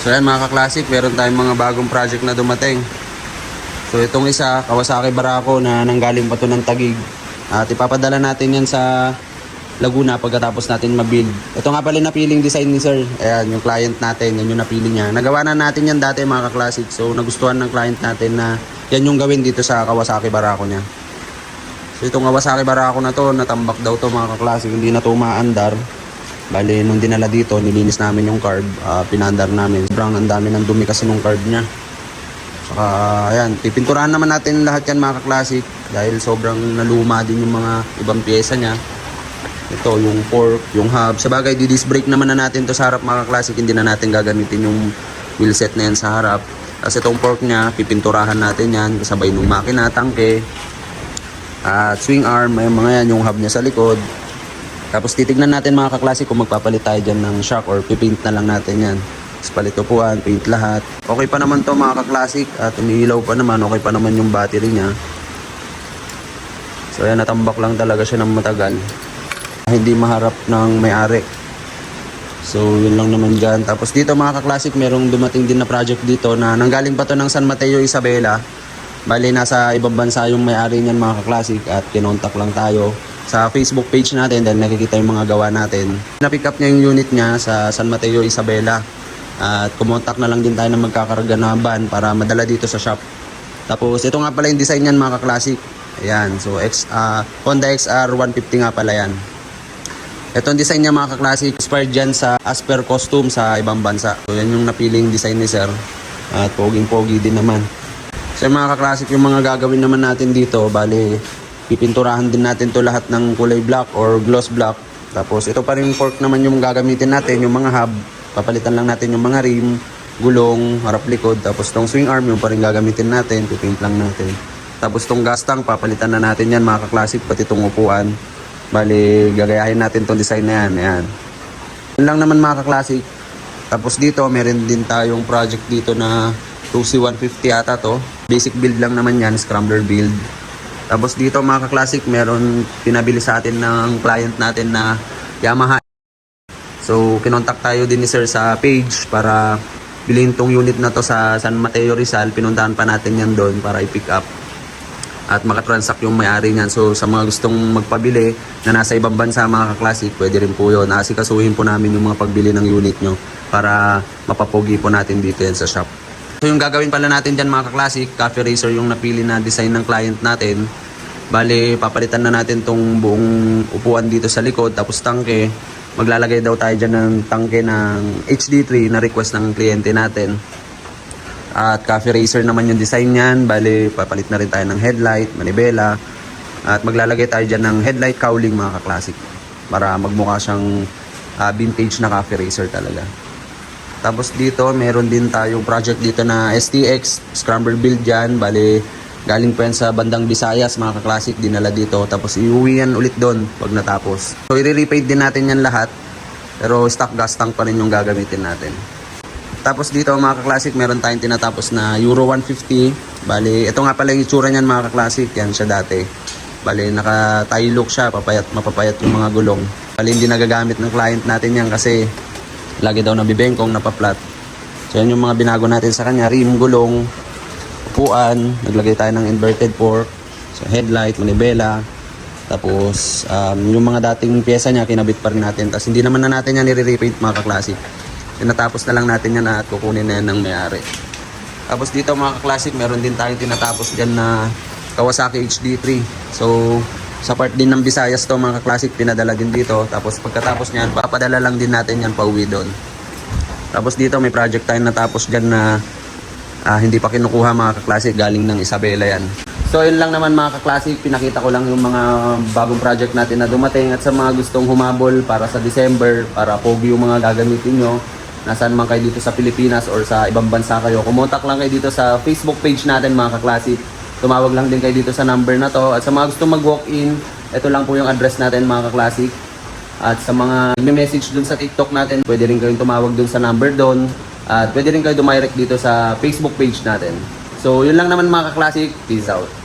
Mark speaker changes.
Speaker 1: So yan mga ka-classic, meron tayong mga bagong project na dumating. So itong isa, Kawasaki Barako na nanggaling pa to ng Tagig. At ipapadala natin yan sa Laguna pagkatapos natin mabuild. Ito nga pala yung napiling design ni sir. Ayan, yung client natin, yan yung napili niya. Nagawa na natin yan dati mga ka-classic. So nagustuhan ng client natin na yan yung gawin dito sa Kawasaki Barako niya. So itong Kawasaki Barako na to, natambak daw to mga ka-classic. Hindi na to umaandar. Bali, nung dinala dito, nilinis namin yung carb, ah, pinandar namin. Sobrang ang dami ng dumi kasi nung carb niya. Saka, ayan, pipinturahan naman natin lahat yan mga ka-classic dahil sobrang naluma din yung mga ibang pyesa niya. Ito, yung fork, yung hub. Sa bagay, di-disc brake naman na natin to sa harap mga ka-classic. Hindi na natin gagamitin yung wheel set na yan sa harap. Tapos itong fork niya, pipinturahan natin yan kasabay nung makina, tangke, at swing arm, may mga yan, yung hub niya sa likod. Tapos titignan natin mga kaklase kung magpapalit tayo dyan ng shock or pipaint na lang natin yan. Tapos palit upuan, paint lahat. Okay pa naman to mga kaklasik at umiilaw pa naman. Okay pa naman yung battery niya. So ayan, natambak lang talaga siya ng matagal. Hindi maharap ng may-ari. So yun lang naman dyan. Tapos dito mga kaklasik, merong dumating din na project dito na nanggaling pa to ng San Mateo Isabela. Bali, nasa ibang bansa yung may-ari niyan mga kaklasik at kinontak lang tayo sa Facebook page natin dahil nakikita yung mga gawa natin. Na-pick up niya yung unit niya sa San Mateo Isabela at kumontak na lang din tayo ng magkakarga na van para madala dito sa shop. Tapos ito nga pala yung design niyan mga kaklasik. Ayan, so X, ah, Honda XR 150 nga pala yan. Ito design niya mga kaklasik, inspired dyan sa Asper costume sa ibang bansa. So yan yung napiling design ni sir. At poging-pogi din naman. So mga kaklasik, yung mga gagawin naman natin dito, bali, pipinturahan din natin to lahat ng kulay black or gloss black. Tapos ito pa rin fork naman yung gagamitin natin, yung mga hub. Papalitan lang natin yung mga rim, gulong, harap likod. Tapos tong swing arm, yung pa rin gagamitin natin, pipaint lang natin. Tapos tong gas tank, papalitan na natin yan mga kaklasik, pati tong upuan. Bali, gagayahin natin tong design na yan. Ayan. Yun lang naman mga kaklasik. Tapos dito, meron din tayong project dito na 2C150 ata to. Basic build lang naman yan, scrambler build. Tapos dito mga ka-classic, meron pinabili sa atin ng client natin na Yamaha. So, kinontak tayo din ni sir sa page para bilhin tong unit na to sa San Mateo Rizal. Pinuntahan pa natin yan doon para i-pick up at makatransact yung may-ari niyan. So, sa mga gustong magpabili na nasa ibang bansa mga ka-classic, pwede rin po yun. Asikasuhin po namin yung mga pagbili ng unit nyo para mapapogi po natin dito yan sa shop. So yung gagawin pala natin dyan mga ka-classic, Cafe Racer yung napili na design ng client natin. Bale, papalitan na natin tong buong upuan dito sa likod, tapos tangke. Maglalagay daw tayo dyan ng tangke ng HD3 na request ng kliyente natin. At Cafe Racer naman yung design niyan. Bale, papalit na rin tayo ng headlight, manibela. At maglalagay tayo dyan ng headlight cowling mga ka-classic. Para magmukha siyang ah, vintage na Cafe Racer talaga. Tapos dito, meron din tayong project dito na STX, Scramble Build dyan. Bali, galing pa yan sa bandang Visayas, mga ka-classic, dinala dito. Tapos iuwi yan ulit doon pag natapos. So, i-repaint din natin yan lahat. Pero stock gas tank pa rin yung gagamitin natin. Tapos dito mga ka-classic, meron tayong tinatapos na Euro 150. Bali, ito nga pala yung itsura niyan mga ka-classic. Yan siya dati. Bali, naka-tie look siya, papayat, mapapayat yung mga gulong. Bali, hindi nagagamit ng client natin yan kasi lagi daw nabibengkong, napaplat. So yan yung mga binago natin sa kanya, rim, gulong, upuan, naglagay tayo ng inverted fork, so headlight, manibela, tapos um, yung mga dating pyesa niya, kinabit pa rin natin. Tapos hindi naman na natin yan nire-repaint mga ka-classic. Tinatapos na lang natin yan at kukunin na yan ng may-ari. Tapos dito mga ka-classic, meron din tayong tinatapos dyan na Kawasaki HD3. So, sa part din ng Visayas to mga ka-classic, pinadala din dito. Tapos pagkatapos niyan, papadala lang din natin yan pauwi doon. Tapos dito may project tayo natapos dyan na ah, hindi pa kinukuha mga ka-classic, galing ng Isabela yan. So yun lang naman mga ka-classic, pinakita ko lang yung mga bagong project natin na dumating at sa mga gustong humabol para sa December, para pogi yung mga gagamitin nyo, nasaan man kayo dito sa Pilipinas or sa ibang bansa kayo, kumontak lang kayo dito sa Facebook page natin mga ka-classic. Tumawag lang din kayo dito sa number na to. At sa mga gustong mag-walk-in, ito lang po yung address natin mga ka-classic. At sa mga nagme-message dun sa TikTok natin, pwede rin kayong tumawag dun sa number dun. At pwede rin kayo dumirect dito sa Facebook page natin. So, yun lang naman mga ka-classic. Peace out.